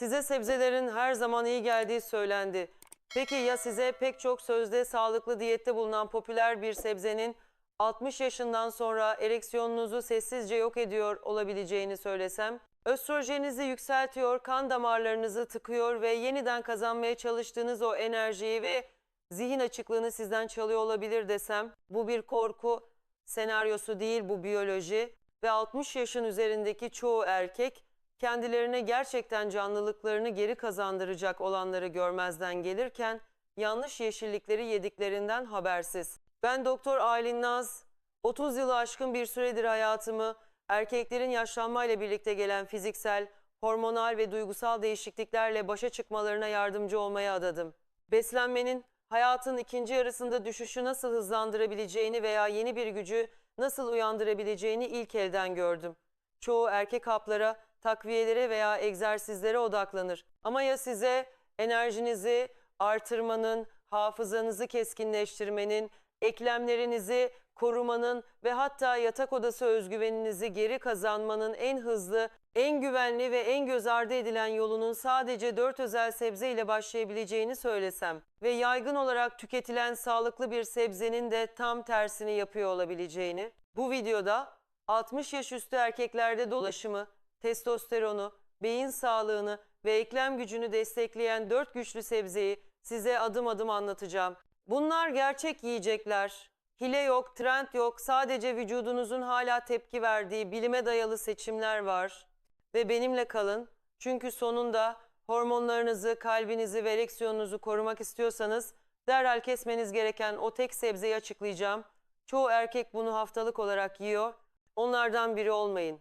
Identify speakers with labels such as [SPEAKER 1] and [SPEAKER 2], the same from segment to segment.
[SPEAKER 1] Size sebzelerin her zaman iyi geldiği söylendi. Peki ya size pek çok sözde sağlıklı diyette bulunan popüler bir sebzenin 60 yaşından sonra ereksiyonunuzu sessizce yok ediyor olabileceğini söylesem? Östrojenizi yükseltiyor, kan damarlarınızı tıkıyor ve yeniden kazanmaya çalıştığınız o enerjiyi ve zihin açıklığını sizden çalıyor olabilir desem? Bu bir korku senaryosu değil bu biyoloji ve 60 yaşın üzerindeki çoğu erkek kendilerine gerçekten canlılıklarını geri kazandıracak olanları görmezden gelirken yanlış yeşillikleri yediklerinden habersiz. Ben Doktor Aylin Naz, 30 yılı aşkın bir süredir hayatımı erkeklerin yaşlanmayla birlikte gelen fiziksel, hormonal ve duygusal değişikliklerle başa çıkmalarına yardımcı olmaya adadım. Beslenmenin hayatın ikinci yarısında düşüşü nasıl hızlandırabileceğini veya yeni bir gücü nasıl uyandırabileceğini ilk elden gördüm. Çoğu erkek haplara, takviyelere veya egzersizlere odaklanır. Ama ya size enerjinizi artırmanın, hafızanızı keskinleştirmenin, eklemlerinizi korumanın ve hatta yatak odası özgüveninizi geri kazanmanın en hızlı, en güvenli ve en göz ardı edilen yolunun sadece dört özel sebze ile başlayabileceğini söylesem ve yaygın olarak tüketilen sağlıklı bir sebzenin de tam tersini yapıyor olabileceğini, bu videoda 60 yaş üstü erkeklerde dolaşımı, testosteronu, beyin sağlığını ve eklem gücünü destekleyen dört güçlü sebzeyi size adım adım anlatacağım. Bunlar gerçek yiyecekler. Hile yok, trend yok. Sadece vücudunuzun hala tepki verdiği bilime dayalı seçimler var. Ve benimle kalın. Çünkü sonunda hormonlarınızı, kalbinizi ve ereksiyonunuzu korumak istiyorsanız derhal kesmeniz gereken o tek sebzeyi açıklayacağım. Çoğu erkek bunu haftalık olarak yiyor. Onlardan biri olmayın.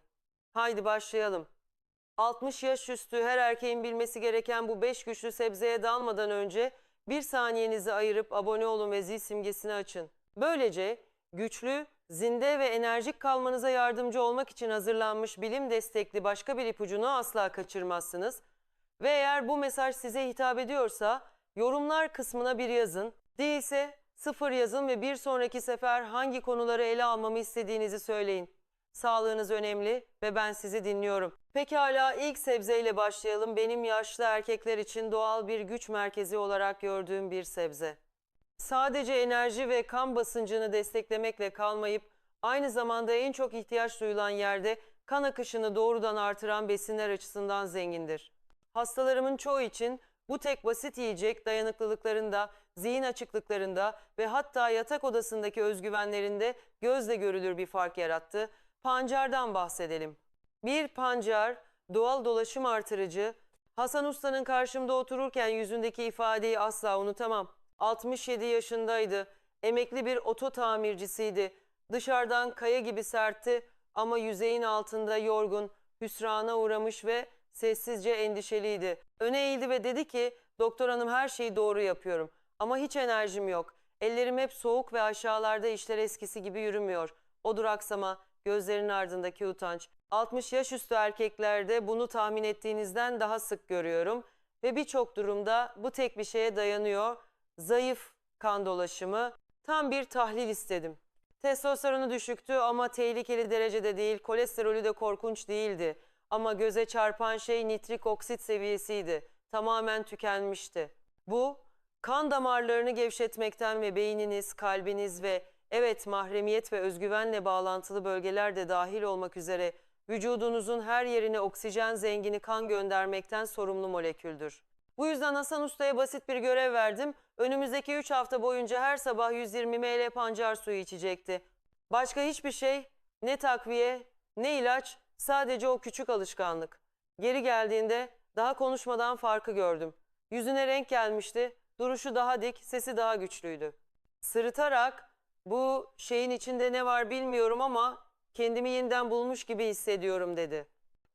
[SPEAKER 1] Haydi başlayalım. 60 yaş üstü her erkeğin bilmesi gereken bu 5 güçlü sebzeye dalmadan önce bir saniyenizi ayırıp abone olun ve zil simgesini açın. Böylece güçlü, zinde ve enerjik kalmanıza yardımcı olmak için hazırlanmış bilim destekli başka bir ipucunu asla kaçırmazsınız. Ve eğer bu mesaj size hitap ediyorsa yorumlar kısmına bir yazın. Değilse sıfır yazın ve bir sonraki sefer hangi konuları ele almamı istediğinizi söyleyin. Sağlığınız önemli ve ben sizi dinliyorum. Pekala ilk sebzeyle başlayalım. Benim yaşlı erkekler için doğal bir güç merkezi olarak gördüğüm bir sebze. Sadece enerji ve kan basıncını desteklemekle kalmayıp aynı zamanda en çok ihtiyaç duyulan yerde kan akışını doğrudan artıran besinler açısından zengindir. Hastalarımın çoğu için bu tek basit yiyecek dayanıklılıklarında, zihin açıklıklarında ve hatta yatak odasındaki özgüvenlerinde gözle görülür bir fark yarattı. Pancardan bahsedelim. Bir pancar, doğal dolaşım artırıcı. Hasan Usta'nın karşımda otururken yüzündeki ifadeyi asla unutamam. 67 yaşındaydı. Emekli bir oto tamircisiydi. Dışarıdan kaya gibi sertti ama yüzeyin altında yorgun, hüsrana uğramış ve sessizce endişeliydi. Öne eğildi ve dedi ki, doktor hanım her şeyi doğru yapıyorum ama hiç enerjim yok. Ellerim hep soğuk ve aşağılarda işler eskisi gibi yürümüyor. O duraksama, gözlerinin ardındaki utanç. 60 yaş üstü erkeklerde bunu tahmin ettiğinizden daha sık görüyorum ve birçok durumda bu tek bir şeye dayanıyor. Zayıf kan dolaşımı. Tam bir tahlil istedim. Testosteronu düşüktü ama tehlikeli derecede değil, kolesterolü de korkunç değildi. Ama göze çarpan şey nitrik oksit seviyesiydi. Tamamen tükenmişti. Bu kan damarlarını gevşetmekten ve beyniniz, kalbiniz ve evet mahremiyet ve özgüvenle bağlantılı bölgeler de dahil olmak üzere vücudunuzun her yerine oksijen zengini kan göndermekten sorumlu moleküldür. Bu yüzden Hasan Usta'ya basit bir görev verdim. Önümüzdeki 3 hafta boyunca her sabah 120 ml pancar suyu içecekti. Başka hiçbir şey, ne takviye, ne ilaç, sadece o küçük alışkanlık. Geri geldiğinde daha konuşmadan farkı gördüm. Yüzüne renk gelmişti, duruşu daha dik, sesi daha güçlüydü. Sırıtarak bu şeyin içinde ne var bilmiyorum ama kendimi yeniden bulmuş gibi hissediyorum dedi.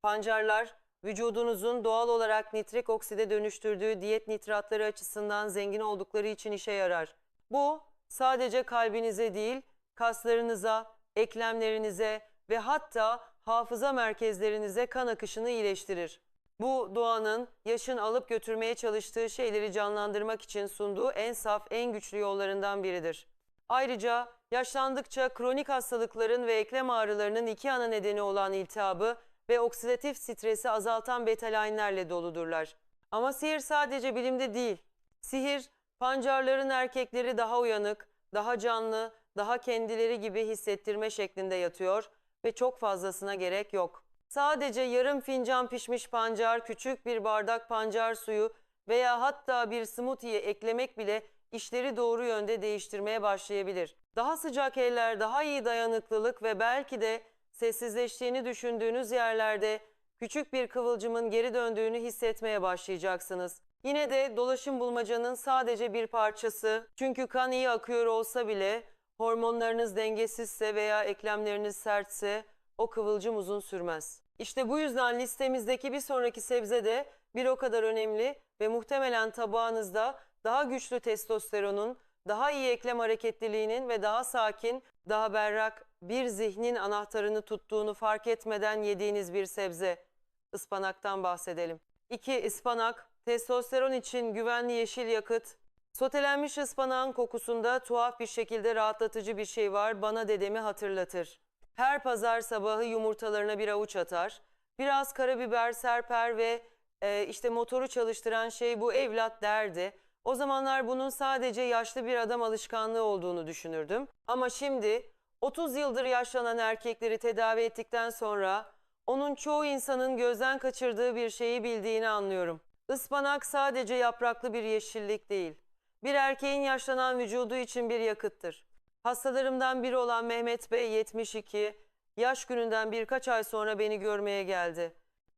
[SPEAKER 1] Pancarlar vücudunuzun doğal olarak nitrik okside dönüştürdüğü diyet nitratları açısından zengin oldukları için işe yarar. Bu sadece kalbinize değil kaslarınıza, eklemlerinize ve hatta hafıza merkezlerinize kan akışını iyileştirir. Bu doğanın yaşın alıp götürmeye çalıştığı şeyleri canlandırmak için sunduğu en saf, en güçlü yollarından biridir. Ayrıca yaşlandıkça kronik hastalıkların ve eklem ağrılarının iki ana nedeni olan iltihabı ve oksidatif stresi azaltan betalayinlerle doludurlar. Ama sihir sadece bilimde değil. Sihir, pancarların erkekleri daha uyanık, daha canlı, daha kendileri gibi hissettirme şeklinde yatıyor ve çok fazlasına gerek yok. Sadece yarım fincan pişmiş pancar, küçük bir bardak pancar suyu veya hatta bir smoothie'ye eklemek bile işleri doğru yönde değiştirmeye başlayabilir. Daha sıcak eller, daha iyi dayanıklılık ve belki de sessizleştiğini düşündüğünüz yerlerde küçük bir kıvılcımın geri döndüğünü hissetmeye başlayacaksınız. Yine de dolaşım bulmacanın sadece bir parçası. Çünkü kan iyi akıyor olsa bile hormonlarınız dengesizse veya eklemleriniz sertse o kıvılcım uzun sürmez. İşte bu yüzden listemizdeki bir sonraki sebze de bir o kadar önemli ve muhtemelen tabağınızda daha güçlü testosteronun, daha iyi eklem hareketliliğinin ve daha sakin, daha berrak bir zihnin anahtarını tuttuğunu fark etmeden yediğiniz bir sebze. Ispanaktan bahsedelim. 2. Ispanak, testosteron için güvenli yeşil yakıt. Sotelenmiş ıspanağın kokusunda tuhaf bir şekilde rahatlatıcı bir şey var bana dedemi hatırlatır. Her pazar sabahı yumurtalarına bir avuç atar. Biraz karabiber serper ve e, işte motoru çalıştıran şey bu evlat derdi. O zamanlar bunun sadece yaşlı bir adam alışkanlığı olduğunu düşünürdüm. Ama şimdi 30 yıldır yaşlanan erkekleri tedavi ettikten sonra onun çoğu insanın gözden kaçırdığı bir şeyi bildiğini anlıyorum. Ispanak sadece yapraklı bir yeşillik değil. Bir erkeğin yaşlanan vücudu için bir yakıttır. Hastalarımdan biri olan Mehmet Bey 72, yaş gününden birkaç ay sonra beni görmeye geldi.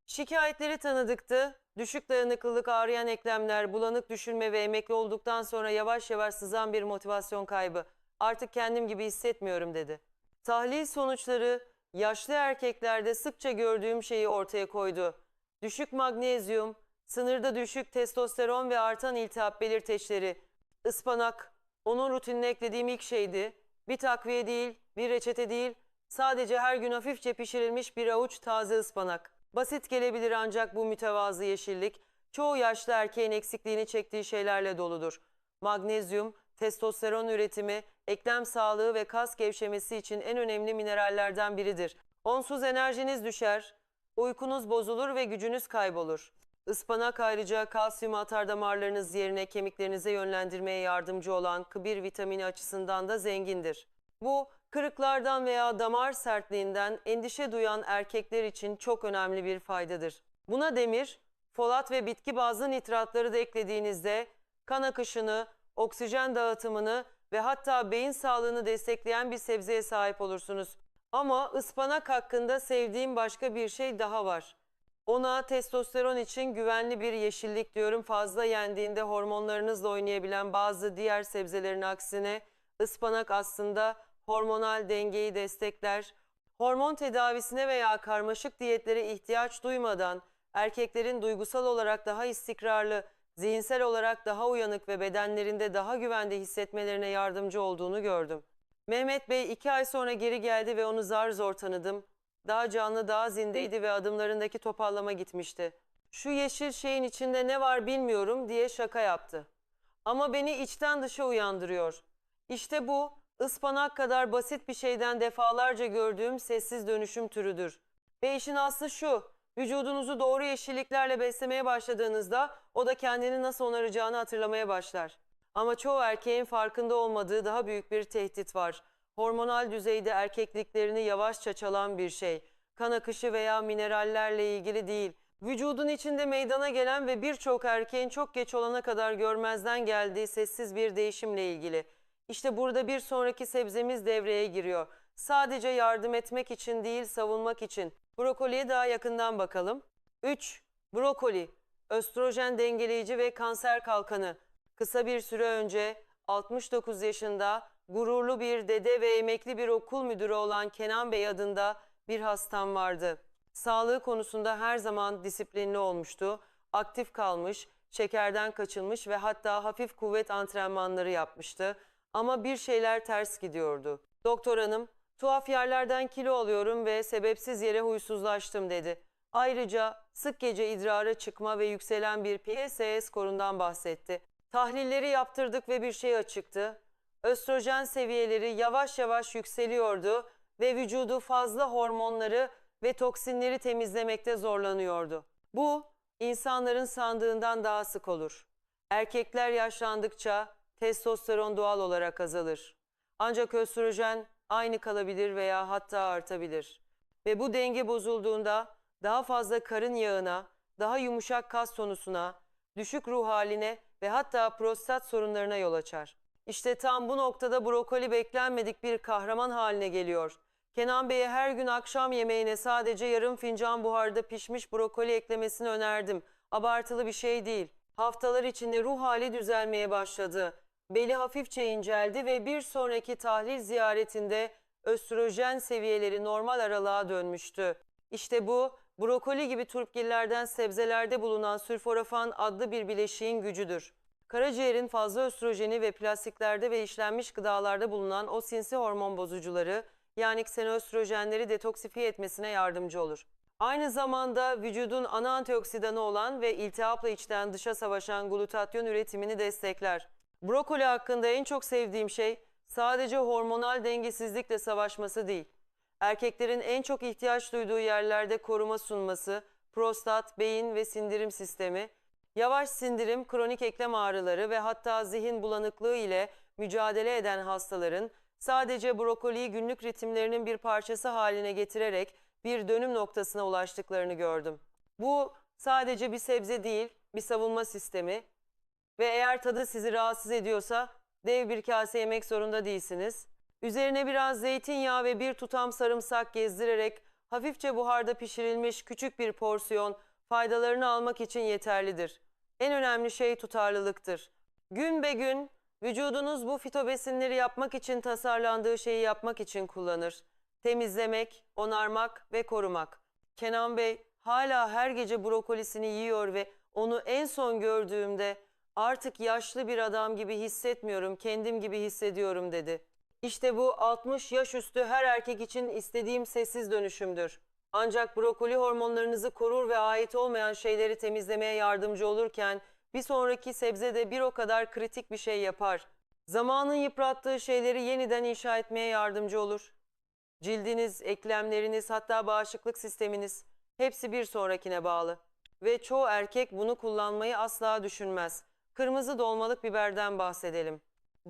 [SPEAKER 1] Şikayetleri tanıdıktı. Düşük dayanıklılık, ağrıyan eklemler, bulanık düşünme ve emekli olduktan sonra yavaş yavaş sızan bir motivasyon kaybı. Artık kendim gibi hissetmiyorum dedi. Tahlil sonuçları yaşlı erkeklerde sıkça gördüğüm şeyi ortaya koydu. Düşük magnezyum, sınırda düşük testosteron ve artan iltihap belirteçleri. Ispanak, onun rutinine eklediğim ilk şeydi. Bir takviye değil, bir reçete değil, sadece her gün hafifçe pişirilmiş bir avuç taze ıspanak. Basit gelebilir ancak bu mütevazı yeşillik, çoğu yaşlı erkeğin eksikliğini çektiği şeylerle doludur. Magnezyum, testosteron üretimi, eklem sağlığı ve kas gevşemesi için en önemli minerallerden biridir. Onsuz enerjiniz düşer, uykunuz bozulur ve gücünüz kaybolur. Ispanak ayrıca kalsiyumu atar damarlarınız yerine kemiklerinize yönlendirmeye yardımcı olan K1 vitamini açısından da zengindir. Bu kırıklardan veya damar sertliğinden endişe duyan erkekler için çok önemli bir faydadır. Buna demir, folat ve bitki bazlı nitratları da eklediğinizde kan akışını, oksijen dağıtımını ve hatta beyin sağlığını destekleyen bir sebzeye sahip olursunuz. Ama ıspanak hakkında sevdiğim başka bir şey daha var. Ona testosteron için güvenli bir yeşillik diyorum. Fazla yendiğinde hormonlarınızla oynayabilen bazı diğer sebzelerin aksine ıspanak aslında hormonal dengeyi destekler. Hormon tedavisine veya karmaşık diyetlere ihtiyaç duymadan erkeklerin duygusal olarak daha istikrarlı, zihinsel olarak daha uyanık ve bedenlerinde daha güvende hissetmelerine yardımcı olduğunu gördüm. Mehmet Bey iki ay sonra geri geldi ve onu zar zor tanıdım. Daha canlı, daha zindeydi ve adımlarındaki topallama gitmişti. Şu yeşil şeyin içinde ne var bilmiyorum diye şaka yaptı. Ama beni içten dışa uyandırıyor. İşte bu ıspanak kadar basit bir şeyden defalarca gördüğüm sessiz dönüşüm türüdür. Ve işin aslı şu, vücudunuzu doğru yeşilliklerle beslemeye başladığınızda o da kendini nasıl onaracağını hatırlamaya başlar. Ama çoğu erkeğin farkında olmadığı daha büyük bir tehdit var. Hormonal düzeyde erkekliklerini yavaşça çalan bir şey. Kan akışı veya minerallerle ilgili değil. Vücudun içinde meydana gelen ve birçok erkeğin çok geç olana kadar görmezden geldiği sessiz bir değişimle ilgili. İşte burada bir sonraki sebzemiz devreye giriyor. Sadece yardım etmek için değil, savunmak için. Brokoliye daha yakından bakalım. 3. Brokoli. Östrojen dengeleyici ve kanser kalkanı. Kısa bir süre önce 69 yaşında gururlu bir dede ve emekli bir okul müdürü olan Kenan Bey adında bir hastam vardı. Sağlığı konusunda her zaman disiplinli olmuştu, aktif kalmış, şekerden kaçınmış ve hatta hafif kuvvet antrenmanları yapmıştı. Ama bir şeyler ters gidiyordu. Doktor hanım, tuhaf yerlerden kilo alıyorum ve sebepsiz yere huysuzlaştım dedi. Ayrıca sık gece idrara çıkma ve yükselen bir PSA skorundan bahsetti. Tahlilleri yaptırdık ve bir şey açıktı. Östrojen seviyeleri yavaş yavaş yükseliyordu ve vücudu fazla hormonları ve toksinleri temizlemekte zorlanıyordu. Bu insanların sandığından daha sık olur. Erkekler yaşlandıkça testosteron doğal olarak azalır. Ancak östrojen aynı kalabilir veya hatta artabilir. Ve bu denge bozulduğunda daha fazla karın yağına, daha yumuşak kas tonusuna, düşük ruh haline ve hatta prostat sorunlarına yol açar. İşte tam bu noktada brokoli beklenmedik bir kahraman haline geliyor. Kenan Bey'e her gün akşam yemeğine sadece yarım fincan buharda pişmiş brokoli eklemesini önerdim. Abartılı bir şey değil. Haftalar içinde ruh hali düzelmeye başladı. Beli hafifçe inceldi ve bir sonraki tahlil ziyaretinde östrojen seviyeleri normal aralığa dönmüştü. İşte bu brokoli gibi turpgillerden sebzelerde bulunan sülforafan adlı bir bileşiğin gücüdür. Karaciğerin fazla östrojeni ve plastiklerde ve işlenmiş gıdalarda bulunan o sinsi hormon bozucuları yani ksenoöstrojenleri detoksifiye etmesine yardımcı olur. Aynı zamanda vücudun ana antioksidanı olan ve iltihapla içten dışa savaşan glutatyon üretimini destekler. Brokoli hakkında en çok sevdiğim şey sadece hormonal dengesizlikle savaşması değil. Erkeklerin en çok ihtiyaç duyduğu yerlerde koruma sunması, prostat, beyin ve sindirim sistemi, yavaş sindirim, kronik eklem ağrıları ve hatta zihin bulanıklığı ile mücadele eden hastaların sadece brokoliyi günlük ritimlerinin bir parçası haline getirerek bir dönüm noktasına ulaştıklarını gördüm. Bu sadece bir sebze değil, bir savunma sistemi ve eğer tadı sizi rahatsız ediyorsa dev bir kase yemek zorunda değilsiniz. Üzerine biraz zeytinyağı ve bir tutam sarımsak gezdirerek hafifçe buharda pişirilmiş küçük bir porsiyon faydalarını almak için yeterlidir. En önemli şey tutarlılıktır. Gün be gün vücudunuz bu fitobesinleri yapmak için tasarlandığı şeyi yapmak için kullanır. Temizlemek, onarmak ve korumak. Kenan Bey hala her gece brokolisini yiyor ve onu en son gördüğümde artık yaşlı bir adam gibi hissetmiyorum, kendim gibi hissediyorum dedi. İşte bu 60 yaş üstü her erkek için istediğim sessiz dönüşümdür. Ancak brokoli hormonlarınızı korur ve ait olmayan şeyleri temizlemeye yardımcı olurken bir sonraki sebze de bir o kadar kritik bir şey yapar. Zamanın yıprattığı şeyleri yeniden inşa etmeye yardımcı olur. Cildiniz, eklemleriniz hatta bağışıklık sisteminiz hepsi bir sonrakine bağlı. Ve çoğu erkek bunu kullanmayı asla düşünmez. Kırmızı dolmalık biberden bahsedelim.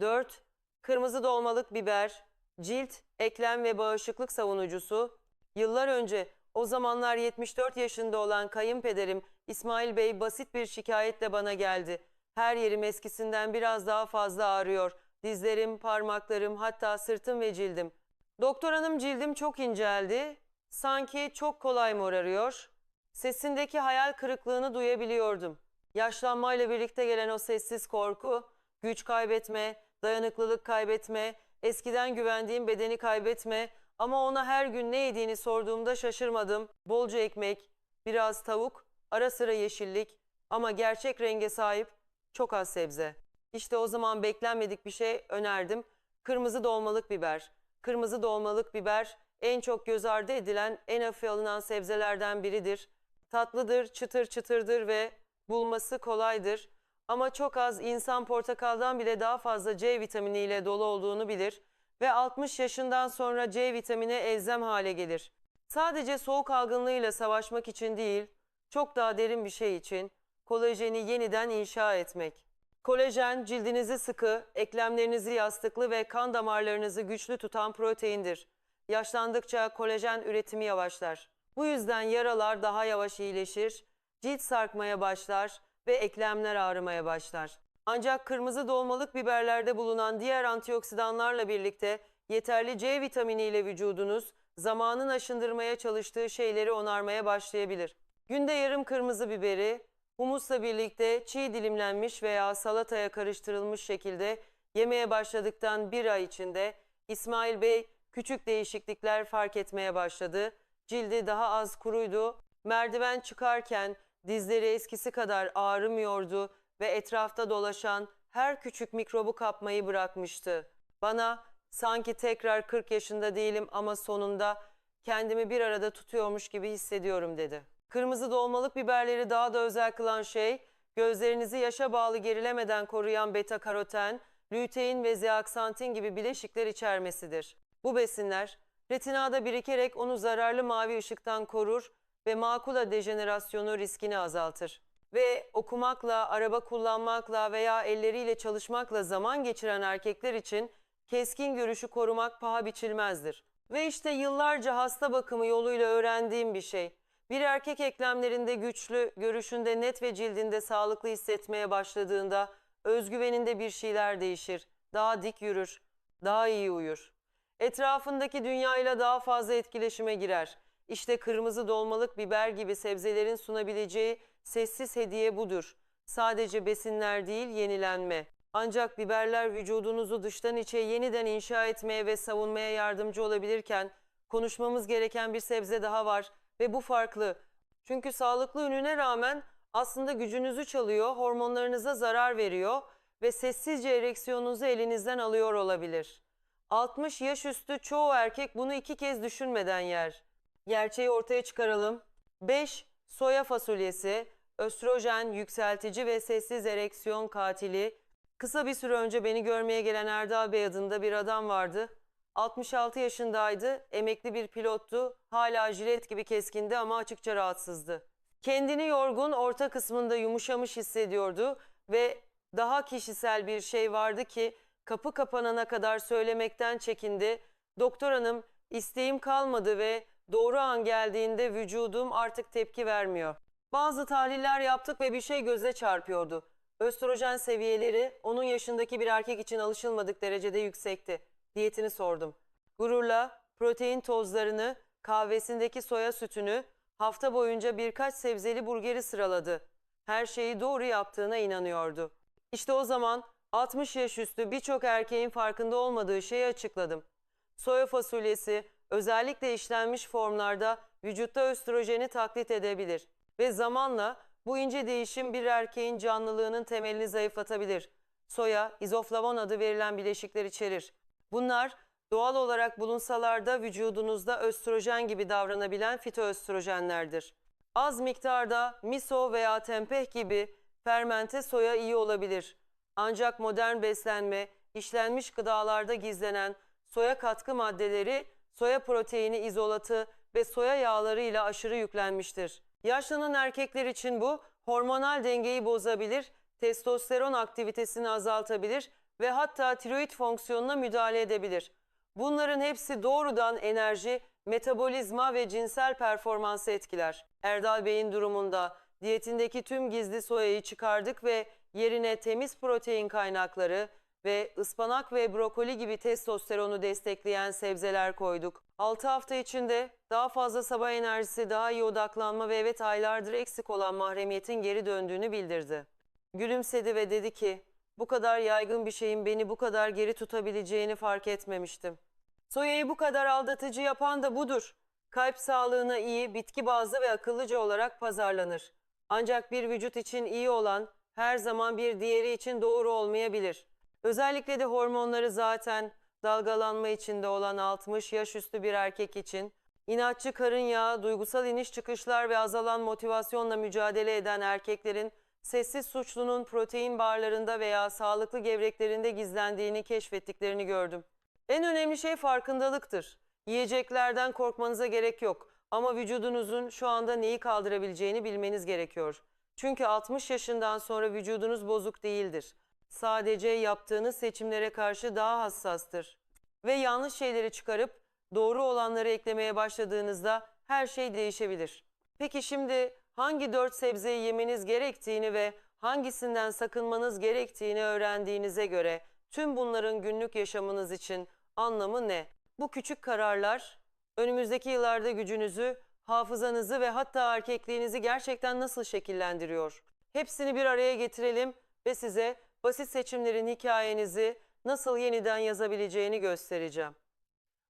[SPEAKER 1] 4. Kırmızı dolmalık biber, cilt, eklem ve bağışıklık savunucusu. Yıllar önce o zamanlar 74 yaşında olan kayınpederim İsmail Bey basit bir şikayetle bana geldi. Her yerim eskisinden biraz daha fazla ağrıyor. Dizlerim, parmaklarım, hatta sırtım ve cildim. Doktor hanım cildim çok inceldi. Sanki çok kolay morarıyor. Sesindeki hayal kırıklığını duyabiliyordum. Yaşlanmayla birlikte gelen o sessiz korku, güç kaybetme, dayanıklılık kaybetme, eskiden güvendiğim bedeni kaybetme ama ona her gün ne yediğini sorduğumda şaşırmadım. Bolca ekmek, biraz tavuk, ara sıra yeşillik ama gerçek renge sahip çok az sebze. İşte o zaman beklenmedik bir şey önerdim. Kırmızı dolmalık biber. Kırmızı dolmalık biber en çok göz ardı edilen, en hafife alınan sebzelerden biridir. Tatlıdır, çıtır çıtırdır ve bulması kolaydır. Ama çok az insan portakaldan bile daha fazla C vitaminiyle dolu olduğunu bilir ve 60 yaşından sonra C vitamini elzem hale gelir. Sadece soğuk algınlığıyla savaşmak için değil, çok daha derin bir şey için kolajeni yeniden inşa etmek. Kolajen cildinizi sıkı, eklemlerinizi yastıklı ve kan damarlarınızı güçlü tutan proteindir. Yaşlandıkça kolajen üretimi yavaşlar. Bu yüzden yaralar daha yavaş iyileşir, cilt sarkmaya başlar ve eklemler ağrımaya başlar. Ancak kırmızı dolmalık biberlerde bulunan diğer antioksidanlarla birlikte yeterli C vitamini ile vücudunuz zamanın aşındırmaya çalıştığı şeyleri onarmaya başlayabilir. Günde yarım kırmızı biberi humusla birlikte çiğ dilimlenmiş veya salataya karıştırılmış şekilde yemeye başladıktan bir ay içinde İsmail Bey küçük değişiklikler fark etmeye başladı. Cildi daha az kuruydu. Merdiven çıkarken dizleri eskisi kadar ağrımıyordu ve etrafta dolaşan her küçük mikrobu kapmayı bırakmıştı. Bana sanki tekrar 40 yaşında değilim ama sonunda kendimi bir arada tutuyormuş gibi hissediyorum dedi. Kırmızı dolmalık biberleri daha da özel kılan şey gözlerinizi yaşa bağlı gerilemeden koruyan beta karoten, lütein ve zeaksantin gibi bileşikler içermesidir. Bu besinler retinada birikerek onu zararlı mavi ışıktan korur ve makula dejenerasyonu riskini azaltır. Ve okumakla, araba kullanmakla veya elleriyle çalışmakla zaman geçiren erkekler için keskin görüşü korumak paha biçilmezdir. Ve işte yıllarca hasta bakımı yoluyla öğrendiğim bir şey. Bir erkek eklemlerinde güçlü, görüşünde net ve cildinde sağlıklı hissetmeye başladığında özgüveninde bir şeyler değişir. Daha dik yürür, daha iyi uyur. Etrafındaki dünyayla daha fazla etkileşime girer. İşte kırmızı dolmalık biber gibi sebzelerin sunabileceği sessiz hediye budur. Sadece besinler değil, yenilenme. Ancak biberler vücudunuzu dıştan içe yeniden inşa etmeye ve savunmaya yardımcı olabilirken konuşmamız gereken bir sebze daha var ve bu farklı. Çünkü sağlıklı ününe rağmen aslında gücünüzü çalıyor, hormonlarınıza zarar veriyor ve sessizce ereksiyonunuzu elinizden alıyor olabilir. 60 yaş üstü çoğu erkek bunu iki kez düşünmeden yer. Gerçeği ortaya çıkaralım. 5. Soya fasulyesi, östrojen yükseltici ve sessiz ereksiyon katili. Kısa bir süre önce beni görmeye gelen Erdal Bey adında bir adam vardı. 66 yaşındaydı, emekli bir pilottu, hala jilet gibi keskindi ama açıkça rahatsızdı. Kendini yorgun, orta kısmında yumuşamış hissediyordu ve daha kişisel bir şey vardı ki kapı kapanana kadar söylemekten çekindi. Doktor hanım isteğim kalmadı ve doğru an geldiğinde vücudum artık tepki vermiyor. Bazı tahliller yaptık ve bir şey göze çarpıyordu. Östrojen seviyeleri onun yaşındaki bir erkek için alışılmadık derecede yüksekti. Diyetini sordum. Gururla protein tozlarını, kahvesindeki soya sütünü, hafta boyunca birkaç sebzeli burgeri sıraladı. Her şeyi doğru yaptığına inanıyordu. İşte o zaman 60 yaş üstü birçok erkeğin farkında olmadığı şeyi açıkladım. Soya fasulyesi özellikle işlenmiş formlarda vücutta östrojeni taklit edebilir ve zamanla bu ince değişim bir erkeğin canlılığının temelini zayıflatabilir. Soya, izoflavon adı verilen bileşikler içerir. Bunlar doğal olarak bulunsalar da vücudunuzda östrojen gibi davranabilen fitoöstrojenlerdir. Az miktarda miso veya tempeh gibi fermente soya iyi olabilir. Ancak modern beslenme, işlenmiş gıdalarda gizlenen soya katkı maddeleri, soya proteini izolatı ve soya yağları ile aşırı yüklenmiştir. Yaşlanan erkekler için bu hormonal dengeyi bozabilir, testosteron aktivitesini azaltabilir ve hatta tiroid fonksiyonuna müdahale edebilir. Bunların hepsi doğrudan enerji, metabolizma ve cinsel performansı etkiler. Erdal Bey'in durumunda diyetindeki tüm gizli soyayı çıkardık ve yerine temiz protein kaynakları ve ıspanak ve brokoli gibi testosteronu destekleyen sebzeler koyduk. 6 hafta içinde daha fazla sabah enerjisi, daha iyi odaklanma ve evet aylardır eksik olan mahremiyetin geri döndüğünü bildirdi. Gülümsedi ve dedi ki, bu kadar yaygın bir şeyin beni bu kadar geri tutabileceğini fark etmemiştim. Soyayı bu kadar aldatıcı yapan da budur. Kalp sağlığına iyi, bitki bazlı ve akıllıca olarak pazarlanır. Ancak bir vücut için iyi olan her zaman bir diğeri için doğru olmayabilir. Özellikle de hormonları zaten dalgalanma içinde olan 60 yaş üstü bir erkek için inatçı karın yağı, duygusal iniş çıkışlar ve azalan motivasyonla mücadele eden erkeklerin sessiz suçlunun protein barlarında veya sağlıklı gevreklerinde gizlendiğini keşfettiklerini gördüm. En önemli şey farkındalıktır. Yiyeceklerden korkmanıza gerek yok ama vücudunuzun şu anda neyi kaldırabileceğini bilmeniz gerekiyor. Çünkü 60 yaşından sonra vücudunuz bozuk değildir. Sadece yaptığınız seçimlere karşı daha hassastır. Ve yanlış şeyleri çıkarıp doğru olanları eklemeye başladığınızda her şey değişebilir. Peki şimdi hangi dört sebzeyi yemeniz gerektiğini ve hangisinden sakınmanız gerektiğini öğrendiğinize göre tüm bunların günlük yaşamınız için anlamı ne? Bu küçük kararlar önümüzdeki yıllarda gücünüzü, hafızanızı ve hatta erkekliğinizi gerçekten nasıl şekillendiriyor? Hepsini bir araya getirelim ve size basit seçimlerin hikayenizi nasıl yeniden yazabileceğini göstereceğim.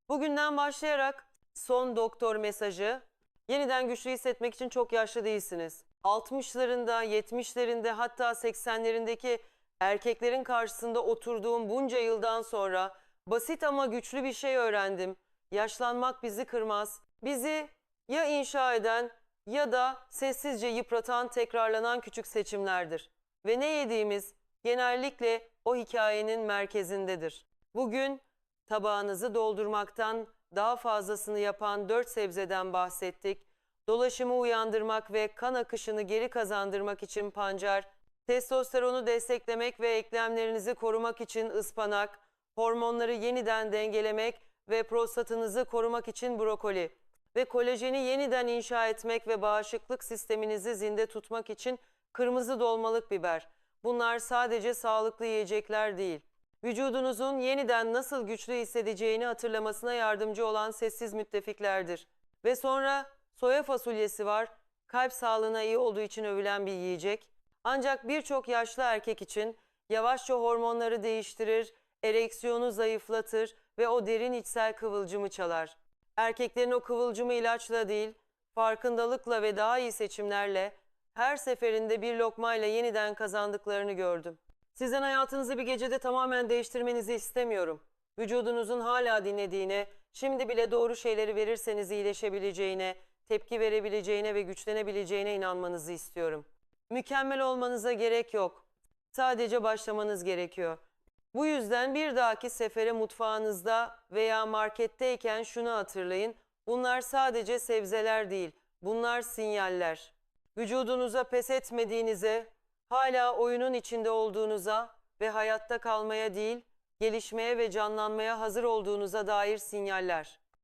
[SPEAKER 1] Bugünden başlayarak son doktor mesajı. Yeniden güçlü hissetmek için çok yaşlı değilsiniz. 60'larında, 70'lerinde hatta 80'lerindeki erkeklerin karşısında oturduğum bunca yıldan sonra basit ama güçlü bir şey öğrendim. Yaşlanmak bizi kırmaz. Bizi ya inşa eden ya da sessizce yıpratan tekrarlanan küçük seçimlerdir. Ve ne yediğimiz genellikle o hikayenin merkezindedir. Bugün tabağınızı doldurmaktan daha fazlasını yapan dört sebzeden bahsettik. Dolaşımı uyandırmak ve kan akışını geri kazandırmak için pancar, testosteronu desteklemek ve eklemlerinizi korumak için ıspanak, hormonları yeniden dengelemek ve prostatınızı korumak için brokoli ve kolajeni yeniden inşa etmek ve bağışıklık sisteminizi zinde tutmak için kırmızı dolmalık biber. Bunlar sadece sağlıklı yiyecekler değil. Vücudunuzun yeniden nasıl güçlü hissedeceğini hatırlamasına yardımcı olan sessiz müttefiklerdir. Ve sonra soya fasulyesi var. Kalp sağlığına iyi olduğu için övülen bir yiyecek. Ancak birçok yaşlı erkek için yavaşça hormonları değiştirir, ereksiyonu zayıflatır ve o derin içsel kıvılcımı çalar. Erkeklerin o kıvılcımı ilaçla değil, farkındalıkla ve daha iyi seçimlerle her seferinde bir lokmayla yeniden kazandıklarını gördüm. Sizden hayatınızı bir gecede tamamen değiştirmenizi istemiyorum. Vücudunuzun hala dinlediğine, şimdi bile doğru şeyleri verirseniz iyileşebileceğine, tepki verebileceğine ve güçlenebileceğine inanmanızı istiyorum. Mükemmel olmanıza gerek yok. Sadece başlamanız gerekiyor. Bu yüzden bir dahaki sefere mutfağınızda veya marketteyken şunu hatırlayın. Bunlar sadece sebzeler değil. Bunlar sinyaller. Vücudunuza pes etmediğinize, hala oyunun içinde olduğunuza ve hayatta kalmaya değil, gelişmeye ve canlanmaya hazır olduğunuza dair sinyaller.